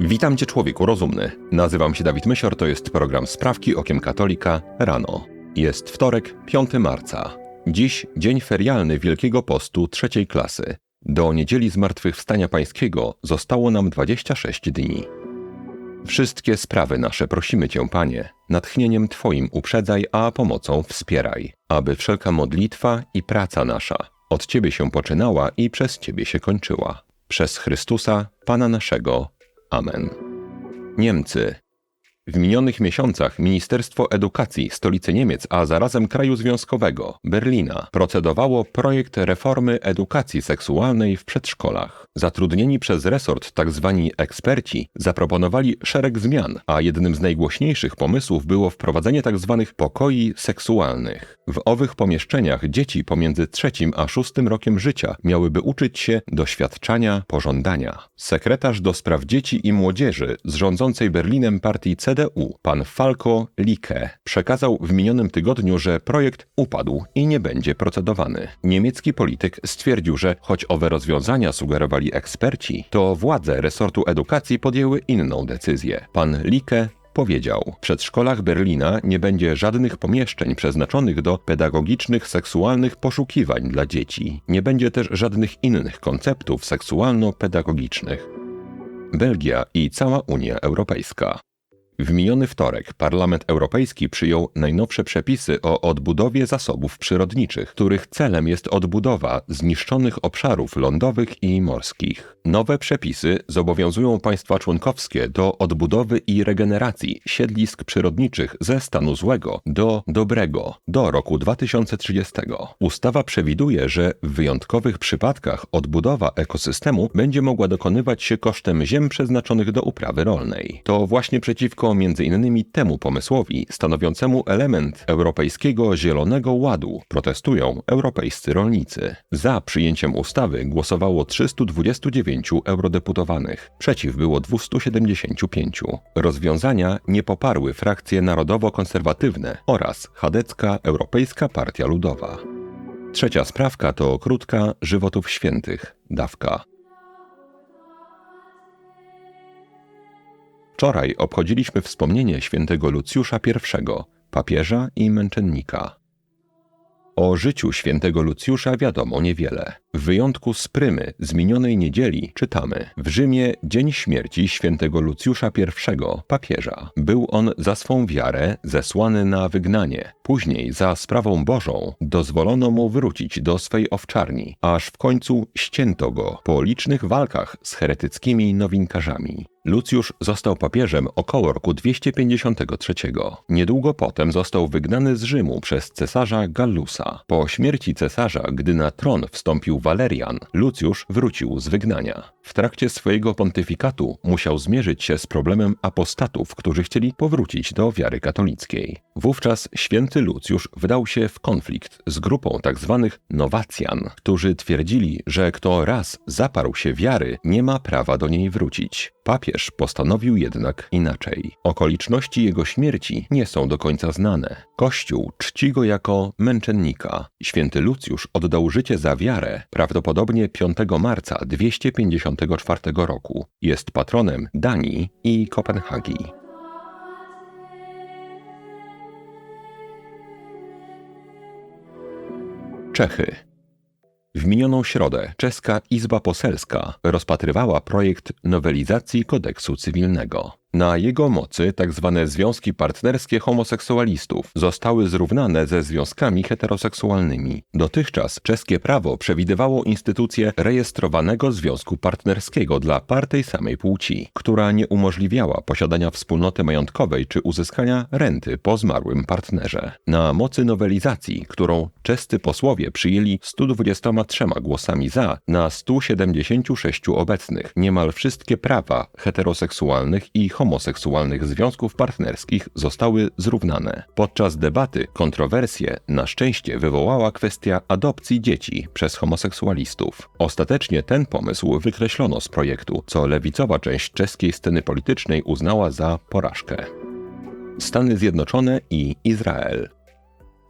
Witam Cię człowieku rozumny. Nazywam się Dawid Mysior, to jest program Sprawki Okiem Katolika rano. Jest wtorek, 5 marca. Dziś dzień ferialny Wielkiego Postu trzeciej klasy. Do niedzieli Zmartwychwstania Pańskiego zostało nam 26 dni. Wszystkie sprawy nasze prosimy Cię, Panie, natchnieniem Twoim uprzedzaj, a pomocą wspieraj, aby wszelka modlitwa i praca nasza od Ciebie się poczynała i przez Ciebie się kończyła. Przez Chrystusa, Pana naszego. Amen. Niemcy. W minionych miesiącach Ministerstwo Edukacji stolicy Niemiec, a zarazem kraju związkowego, Berlina, procedowało projekt reformy edukacji seksualnej w przedszkolach. Zatrudnieni przez resort tzw. Tak eksperci zaproponowali szereg zmian, a jednym z najgłośniejszych pomysłów było wprowadzenie tzw. Tak pokoi seksualnych. W owych pomieszczeniach dzieci pomiędzy trzecim a szóstym rokiem życia miałyby uczyć się doświadczania pożądania. Sekretarz do spraw dzieci i młodzieży z rządzącej Berlinem partii CDU, pan Falco Licke, przekazał w minionym tygodniu, że projekt upadł i nie będzie procedowany. Niemiecki polityk stwierdził, że choć owe rozwiązania sugerowali eksperci, to władze resortu edukacji podjęły inną decyzję. Pan Licke powiedział: W przedszkolach Berlina nie będzie żadnych pomieszczeń przeznaczonych do pedagogicznych, seksualnych poszukiwań dla dzieci. Nie będzie też żadnych innych konceptów seksualno-pedagogicznych. Belgia i cała Unia Europejska. W miniony wtorek Parlament Europejski przyjął najnowsze przepisy o odbudowie zasobów przyrodniczych, których celem jest odbudowa zniszczonych obszarów lądowych i morskich. Nowe przepisy zobowiązują państwa członkowskie do odbudowy i regeneracji siedlisk przyrodniczych ze stanu złego do dobrego do roku 2030. Ustawa przewiduje, że w wyjątkowych przypadkach odbudowa ekosystemu będzie mogła dokonywać się kosztem ziem przeznaczonych do uprawy rolnej. To właśnie przeciwko przeciwko m.in. temu pomysłowi stanowiącemu element Europejskiego Zielonego Ładu protestują europejscy rolnicy. Za przyjęciem ustawy głosowało 329 eurodeputowanych, przeciw było 275. Rozwiązania nie poparły frakcje narodowo-konserwatywne oraz chadecka Europejska Partia Ludowa. Trzecia sprawka to krótka żywotów świętych, dawka. Wczoraj obchodziliśmy wspomnienie świętego Lucjusza I, papieża i męczennika. O życiu świętego Lucjusza wiadomo niewiele. W wyjątku z prymy z minionej niedzieli czytamy: W Rzymie dzień śmierci świętego Lucjusza I, papieża. Był on za swą wiarę zesłany na wygnanie. Później za sprawą Bożą dozwolono mu wrócić do swej owczarni, aż w końcu ścięto go po licznych walkach z heretyckimi nowinkarzami. Lucjusz został papieżem około roku 253. Niedługo potem został wygnany z Rzymu przez cesarza Gallusa. Po śmierci cesarza, gdy na tron wstąpił Walerian, Lucjusz wrócił z wygnania. W trakcie swojego pontyfikatu musiał zmierzyć się z problemem apostatów, którzy chcieli powrócić do wiary katolickiej. Wówczas święty Lucjusz wdał się w konflikt z grupą tzw. Tak nowacjan, którzy twierdzili, że kto raz zaparł się wiary, nie ma prawa do niej wrócić. Postanowił jednak inaczej. Okoliczności jego śmierci nie są do końca znane. Kościół czci go jako męczennika. Święty Lucjusz oddał życie za wiarę prawdopodobnie 5 marca 254 roku. Jest patronem Danii i Kopenhagi. Czechy. W minioną środę czeska Izba Poselska rozpatrywała projekt nowelizacji kodeksu cywilnego. Na jego mocy tzw. Tak związki partnerskie homoseksualistów zostały zrównane ze związkami heteroseksualnymi. Dotychczas czeskie prawo przewidywało instytucję rejestrowanego związku partnerskiego dla par tej samej płci, która nie umożliwiała posiadania wspólnoty majątkowej czy uzyskania renty po zmarłym partnerze. Na mocy nowelizacji, którą czescy posłowie przyjęli 123 głosami za na 176 obecnych, niemal wszystkie prawa heteroseksualnych i homoseksualnych homoseksualnych związków partnerskich zostały zrównane. Podczas debaty kontrowersje na szczęście wywołała kwestia adopcji dzieci przez homoseksualistów. Ostatecznie ten pomysł wykreślono z projektu, co lewicowa część czeskiej sceny politycznej uznała za porażkę. Stany Zjednoczone i Izrael.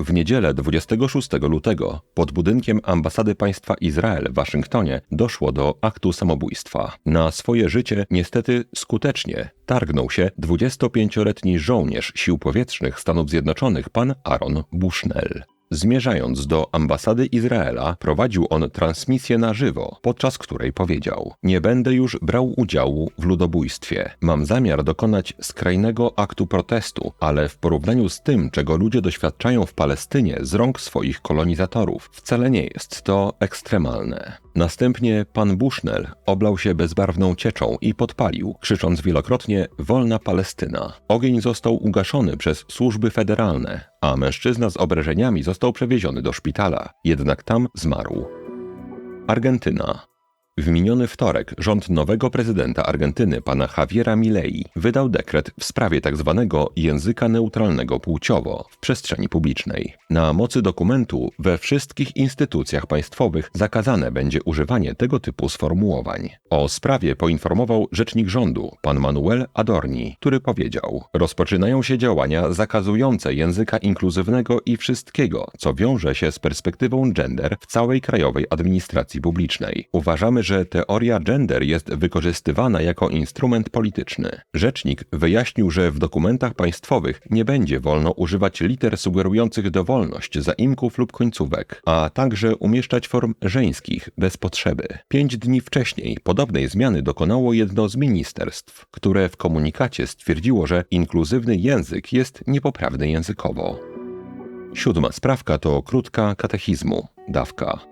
W niedzielę 26 lutego pod budynkiem ambasady państwa Izrael w Waszyngtonie doszło do aktu samobójstwa. Na swoje życie niestety skutecznie targnął się 25-letni żołnierz sił powietrznych Stanów Zjednoczonych pan Aaron Bushnell. Zmierzając do ambasady Izraela, prowadził on transmisję na żywo, podczas której powiedział: Nie będę już brał udziału w ludobójstwie. Mam zamiar dokonać skrajnego aktu protestu, ale w porównaniu z tym, czego ludzie doświadczają w Palestynie z rąk swoich kolonizatorów, wcale nie jest to ekstremalne. Następnie pan Bushnell oblał się bezbarwną cieczą i podpalił, krzycząc wielokrotnie Wolna Palestyna. Ogień został ugaszony przez służby federalne, a mężczyzna z obrażeniami został przewieziony do szpitala, jednak tam zmarł. Argentyna. W miniony wtorek rząd nowego prezydenta Argentyny, pana Javiera Milei, wydał dekret w sprawie tzw. Tak języka neutralnego płciowo w przestrzeni publicznej. Na mocy dokumentu we wszystkich instytucjach państwowych zakazane będzie używanie tego typu sformułowań. O sprawie poinformował rzecznik rządu, pan Manuel Adorni, który powiedział: Rozpoczynają się działania zakazujące języka inkluzywnego i wszystkiego, co wiąże się z perspektywą gender w całej krajowej administracji publicznej. Uważamy, że teoria gender jest wykorzystywana jako instrument polityczny. Rzecznik wyjaśnił, że w dokumentach państwowych nie będzie wolno używać liter sugerujących dowolność zaimków lub końcówek, a także umieszczać form żeńskich bez potrzeby. Pięć dni wcześniej podobnej zmiany dokonało jedno z ministerstw, które w komunikacie stwierdziło, że inkluzywny język jest niepoprawny językowo. Siódma sprawka to krótka katechizmu, dawka.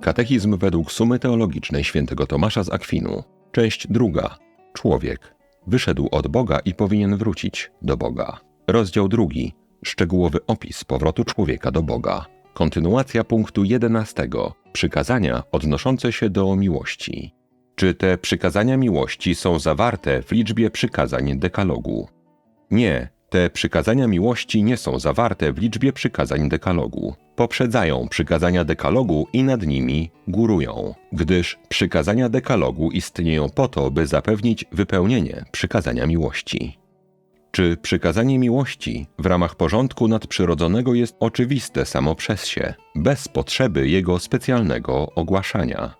Katechizm według sumy teologicznej świętego Tomasza z Akwinu. Część druga. Człowiek. Wyszedł od Boga i powinien wrócić do Boga. Rozdział drugi. Szczegółowy opis powrotu człowieka do Boga. Kontynuacja punktu jedenastego. Przykazania odnoszące się do miłości. Czy te przykazania miłości są zawarte w liczbie przykazań dekalogu? Nie, te przykazania miłości nie są zawarte w liczbie przykazań dekalogu. Poprzedzają przykazania dekalogu i nad nimi górują, gdyż przykazania dekalogu istnieją po to, by zapewnić wypełnienie przykazania miłości. Czy przykazanie miłości w ramach porządku nadprzyrodzonego jest oczywiste samo przez się, bez potrzeby jego specjalnego ogłaszania?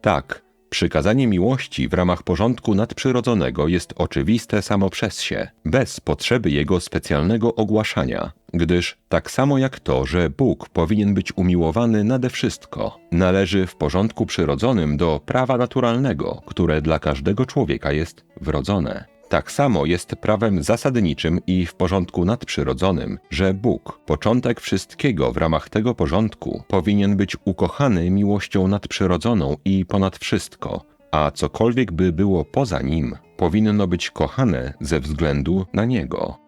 Tak, Przykazanie miłości w ramach porządku nadprzyrodzonego jest oczywiste samo przez się, bez potrzeby jego specjalnego ogłaszania, gdyż tak samo jak to, że Bóg powinien być umiłowany nade wszystko, należy w porządku przyrodzonym do prawa naturalnego, które dla każdego człowieka jest wrodzone. Tak samo jest prawem zasadniczym i w porządku nadprzyrodzonym, że Bóg, początek wszystkiego w ramach tego porządku, powinien być ukochany miłością nadprzyrodzoną i ponad wszystko, a cokolwiek by było poza nim, powinno być kochane ze względu na Niego.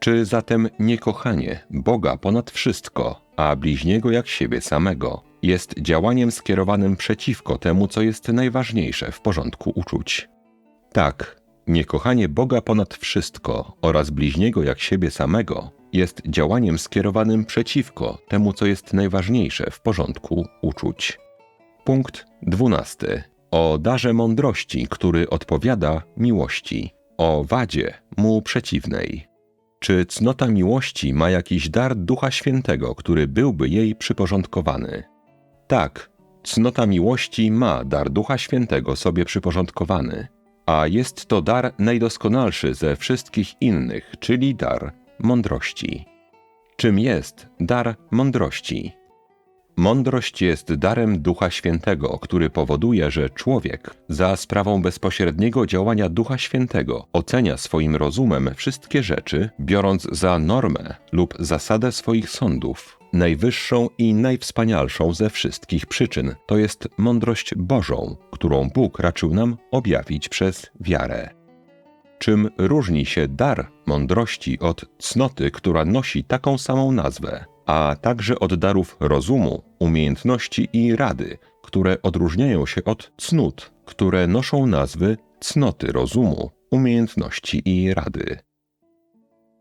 Czy zatem niekochanie Boga ponad wszystko, a bliźniego jak siebie samego, jest działaniem skierowanym przeciwko temu, co jest najważniejsze w porządku uczuć? Tak, Niekochanie Boga ponad wszystko oraz bliźniego jak siebie samego jest działaniem skierowanym przeciwko temu, co jest najważniejsze w porządku uczuć. Punkt 12. O darze mądrości, który odpowiada miłości, o wadzie mu przeciwnej. Czy cnota miłości ma jakiś dar Ducha Świętego, który byłby jej przyporządkowany? Tak, cnota miłości ma dar Ducha Świętego sobie przyporządkowany a jest to dar najdoskonalszy ze wszystkich innych, czyli dar mądrości. Czym jest dar mądrości? Mądrość jest darem Ducha Świętego, który powoduje, że człowiek, za sprawą bezpośredniego działania Ducha Świętego, ocenia swoim rozumem wszystkie rzeczy, biorąc za normę lub zasadę swoich sądów. Najwyższą i najwspanialszą ze wszystkich przyczyn to jest mądrość Bożą, którą Bóg raczył nam objawić przez wiarę. Czym różni się dar mądrości od cnoty, która nosi taką samą nazwę? a także od darów rozumu, umiejętności i rady, które odróżniają się od cnót, które noszą nazwy cnoty rozumu, umiejętności i rady.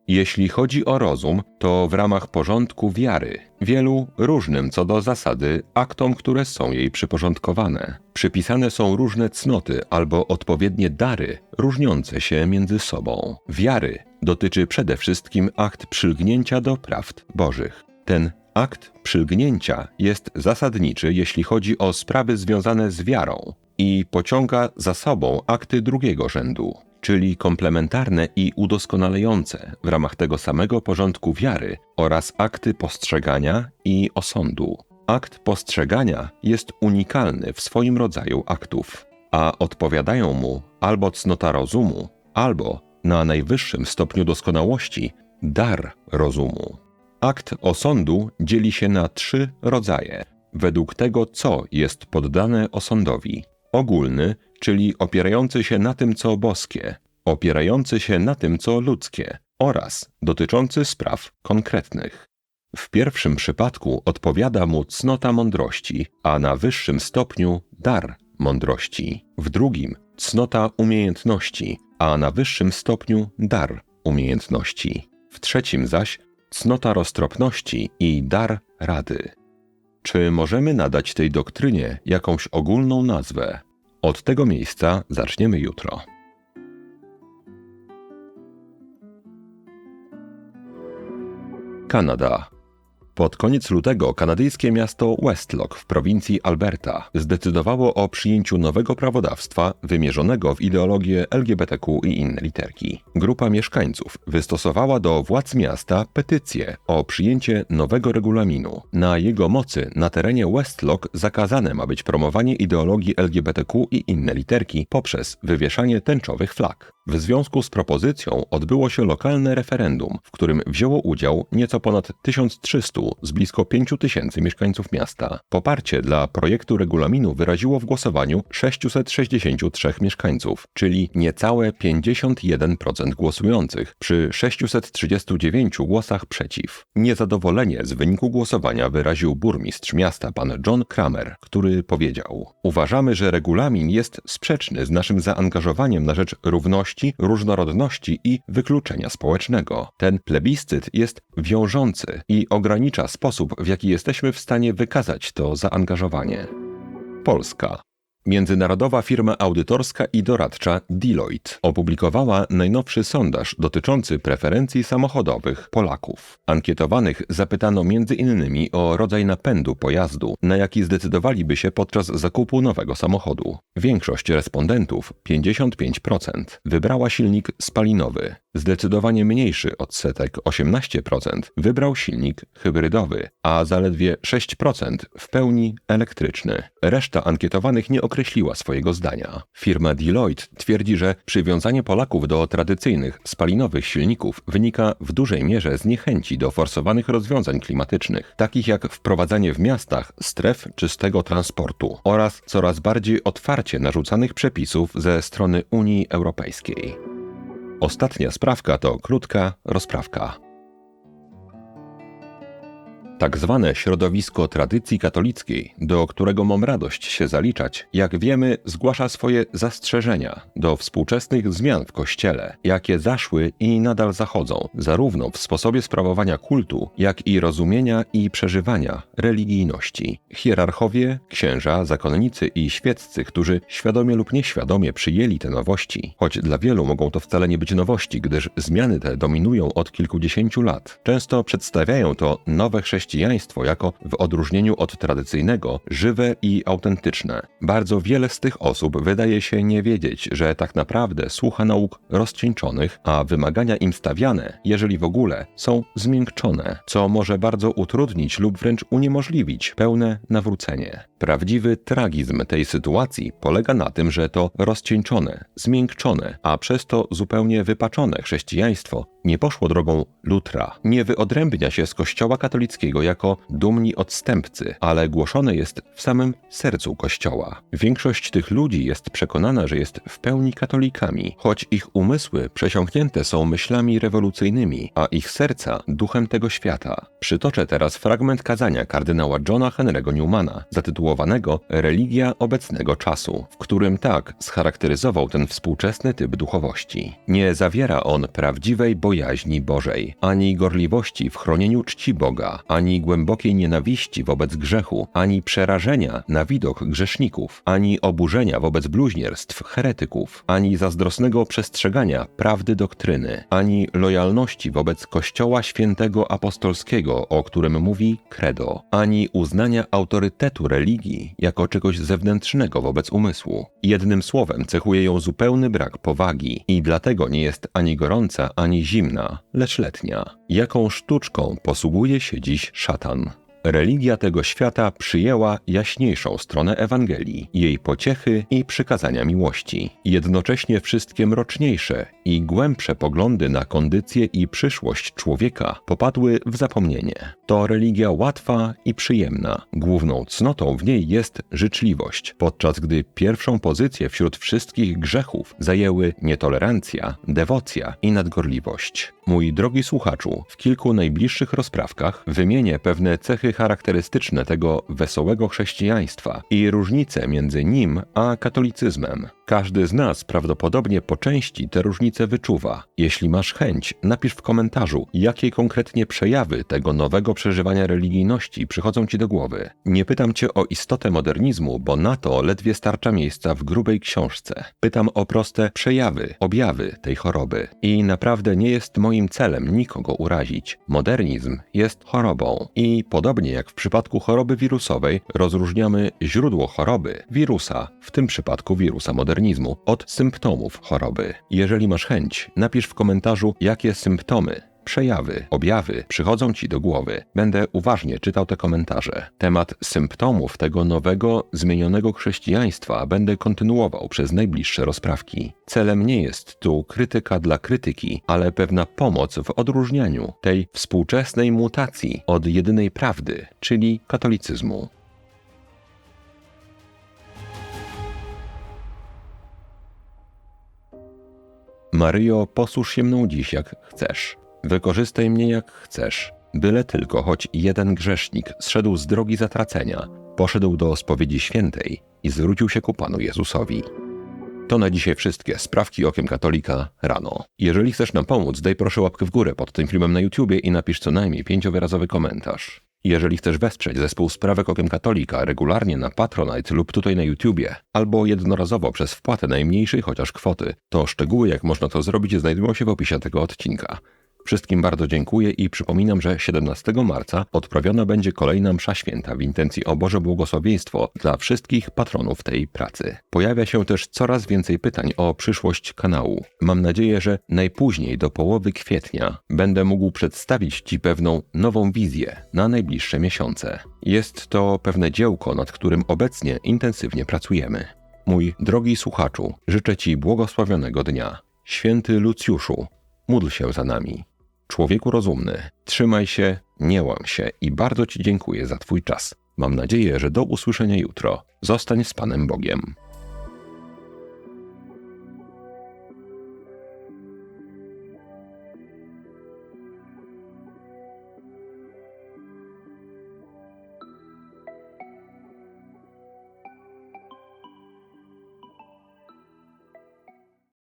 Jeśli chodzi o rozum, to w ramach porządku wiary, wielu różnym co do zasady aktom, które są jej przyporządkowane. Przypisane są różne cnoty albo odpowiednie dary, różniące się między sobą. Wiary dotyczy przede wszystkim akt przylgnięcia do prawd Bożych. Ten akt przylgnięcia jest zasadniczy, jeśli chodzi o sprawy związane z wiarą i pociąga za sobą akty drugiego rzędu, czyli komplementarne i udoskonalające w ramach tego samego porządku wiary oraz akty postrzegania i osądu. Akt postrzegania jest unikalny w swoim rodzaju aktów, a odpowiadają mu albo cnota rozumu, albo na najwyższym stopniu doskonałości dar rozumu. Akt osądu dzieli się na trzy rodzaje, według tego, co jest poddane osądowi: ogólny, czyli opierający się na tym, co boskie, opierający się na tym, co ludzkie, oraz dotyczący spraw konkretnych. W pierwszym przypadku odpowiada mu cnota mądrości, a na wyższym stopniu dar mądrości. W drugim cnota umiejętności, a na wyższym stopniu dar umiejętności. W trzecim zaś cnota roztropności i dar rady. Czy możemy nadać tej doktrynie jakąś ogólną nazwę? Od tego miejsca zaczniemy jutro. Kanada pod koniec lutego kanadyjskie miasto Westlock w prowincji Alberta zdecydowało o przyjęciu nowego prawodawstwa wymierzonego w ideologię LGBTQ i inne literki. Grupa mieszkańców wystosowała do władz miasta petycję o przyjęcie nowego regulaminu. Na jego mocy na terenie Westlock zakazane ma być promowanie ideologii LGBTQ i inne literki poprzez wywieszanie tęczowych flag. W związku z propozycją odbyło się lokalne referendum, w którym wzięło udział nieco ponad 1300 z blisko 5000 mieszkańców miasta. Poparcie dla projektu regulaminu wyraziło w głosowaniu 663 mieszkańców, czyli niecałe 51% głosujących przy 639 głosach przeciw. Niezadowolenie z wyniku głosowania wyraził burmistrz miasta pan John Kramer, który powiedział: Uważamy, że regulamin jest sprzeczny z naszym zaangażowaniem na rzecz równości różnorodności i wykluczenia społecznego. Ten plebiscyt jest wiążący i ogranicza sposób, w jaki jesteśmy w stanie wykazać to zaangażowanie. Polska. Międzynarodowa firma audytorska i doradcza Deloitte opublikowała najnowszy sondaż dotyczący preferencji samochodowych Polaków. Ankietowanych zapytano m.in. o rodzaj napędu pojazdu, na jaki zdecydowaliby się podczas zakupu nowego samochodu. Większość respondentów, 55%, wybrała silnik spalinowy. Zdecydowanie mniejszy odsetek, 18%, wybrał silnik hybrydowy, a zaledwie 6% w pełni elektryczny. Reszta ankietowanych nie określiła swojego zdania. Firma Deloitte twierdzi, że przywiązanie Polaków do tradycyjnych, spalinowych silników wynika w dużej mierze z niechęci do forsowanych rozwiązań klimatycznych, takich jak wprowadzanie w miastach stref czystego transportu oraz coraz bardziej otwarcie narzucanych przepisów ze strony Unii Europejskiej. Ostatnia sprawka to krótka rozprawka. Tak zwane środowisko tradycji katolickiej, do którego mam radość się zaliczać, jak wiemy, zgłasza swoje zastrzeżenia do współczesnych zmian w Kościele, jakie zaszły i nadal zachodzą, zarówno w sposobie sprawowania kultu, jak i rozumienia i przeżywania religijności. Hierarchowie, księża, zakonnicy i świeccy, którzy świadomie lub nieświadomie przyjęli te nowości, choć dla wielu mogą to wcale nie być nowości, gdyż zmiany te dominują od kilkudziesięciu lat, często przedstawiają to nowe chrześcijaństwo chrześcijaństwo jako w odróżnieniu od tradycyjnego żywe i autentyczne. Bardzo wiele z tych osób wydaje się nie wiedzieć, że tak naprawdę słucha nauk rozcieńczonych, a wymagania im stawiane, jeżeli w ogóle, są zmiękczone, co może bardzo utrudnić lub wręcz uniemożliwić pełne nawrócenie. Prawdziwy tragizm tej sytuacji polega na tym, że to rozcieńczone, zmiękczone, a przez to zupełnie wypaczone chrześcijaństwo nie poszło drogą Lutra, nie wyodrębnia się z Kościoła katolickiego jako dumni odstępcy, ale głoszone jest w samym sercu Kościoła. Większość tych ludzi jest przekonana, że jest w pełni katolikami, choć ich umysły przesiąknięte są myślami rewolucyjnymi, a ich serca duchem tego świata. Przytoczę teraz fragment kazania kardynała Johna Henry'ego Newmana, zatytułowany Religia obecnego czasu, w którym tak scharakteryzował ten współczesny typ duchowości. Nie zawiera on prawdziwej bojaźni Bożej, ani gorliwości w chronieniu czci Boga, ani głębokiej nienawiści wobec grzechu, ani przerażenia na widok grzeszników, ani oburzenia wobec bluźnierstw heretyków, ani zazdrosnego przestrzegania prawdy doktryny, ani lojalności wobec Kościoła Świętego Apostolskiego, o którym mówi credo, ani uznania autorytetu religii jako czegoś zewnętrznego wobec umysłu. Jednym słowem cechuje ją zupełny brak powagi i dlatego nie jest ani gorąca, ani zimna, lecz letnia. Jaką sztuczką posługuje się dziś szatan? Religia tego świata przyjęła jaśniejszą stronę Ewangelii, jej pociechy i przykazania miłości. Jednocześnie wszystkie mroczniejsze i głębsze poglądy na kondycję i przyszłość człowieka popadły w zapomnienie. To religia łatwa i przyjemna. Główną cnotą w niej jest życzliwość, podczas gdy pierwszą pozycję wśród wszystkich grzechów zajęły nietolerancja, dewocja i nadgorliwość. Mój drogi słuchaczu, w kilku najbliższych rozprawkach wymienię pewne cechy charakterystyczne tego wesołego chrześcijaństwa i różnice między nim a katolicyzmem. Każdy z nas prawdopodobnie po części te różnice wyczuwa. Jeśli masz chęć, napisz w komentarzu, jakie konkretnie przejawy tego nowego przeżywania religijności przychodzą ci do głowy. Nie pytam cię o istotę modernizmu, bo na to ledwie starcza miejsca w grubej książce. Pytam o proste przejawy, objawy tej choroby. I naprawdę nie jest moim celem nikogo urazić. Modernizm jest chorobą i jak w przypadku choroby wirusowej rozróżniamy źródło choroby, wirusa, w tym przypadku wirusa modernizmu, od symptomów choroby. Jeżeli masz chęć, napisz w komentarzu, jakie symptomy przejawy, objawy przychodzą ci do głowy. Będę uważnie czytał te komentarze. Temat symptomów tego nowego, zmienionego chrześcijaństwa będę kontynuował przez najbliższe rozprawki. Celem nie jest tu krytyka dla krytyki, ale pewna pomoc w odróżnianiu tej współczesnej mutacji od jedynej prawdy, czyli katolicyzmu. Maryjo, posłuż się mną dziś jak chcesz. Wykorzystaj mnie jak chcesz. Byle tylko choć jeden grzesznik zszedł z drogi zatracenia, poszedł do spowiedzi świętej i zwrócił się ku Panu Jezusowi. To na dzisiaj wszystkie sprawki okiem katolika rano. Jeżeli chcesz nam pomóc, daj proszę łapkę w górę pod tym filmem na YouTubie i napisz co najmniej pięciowyrazowy komentarz. Jeżeli chcesz wesprzeć zespół Sprawek Okiem Katolika regularnie na Patronite lub tutaj na YouTubie, albo jednorazowo przez wpłatę najmniejszej chociaż kwoty, to szczegóły jak można to zrobić znajdują się w opisie tego odcinka. Wszystkim bardzo dziękuję i przypominam, że 17 marca odprawiona będzie kolejna msza święta w intencji o Boże błogosławieństwo dla wszystkich patronów tej pracy. Pojawia się też coraz więcej pytań o przyszłość kanału. Mam nadzieję, że najpóźniej do połowy kwietnia będę mógł przedstawić Ci pewną nową wizję na najbliższe miesiące. Jest to pewne dziełko, nad którym obecnie intensywnie pracujemy. Mój drogi słuchaczu, życzę Ci błogosławionego dnia. Święty Lucjuszu, módl się za nami. Człowieku rozumny, trzymaj się, nie łam się i bardzo Ci dziękuję za Twój czas. Mam nadzieję, że do usłyszenia jutro. Zostań z Panem Bogiem.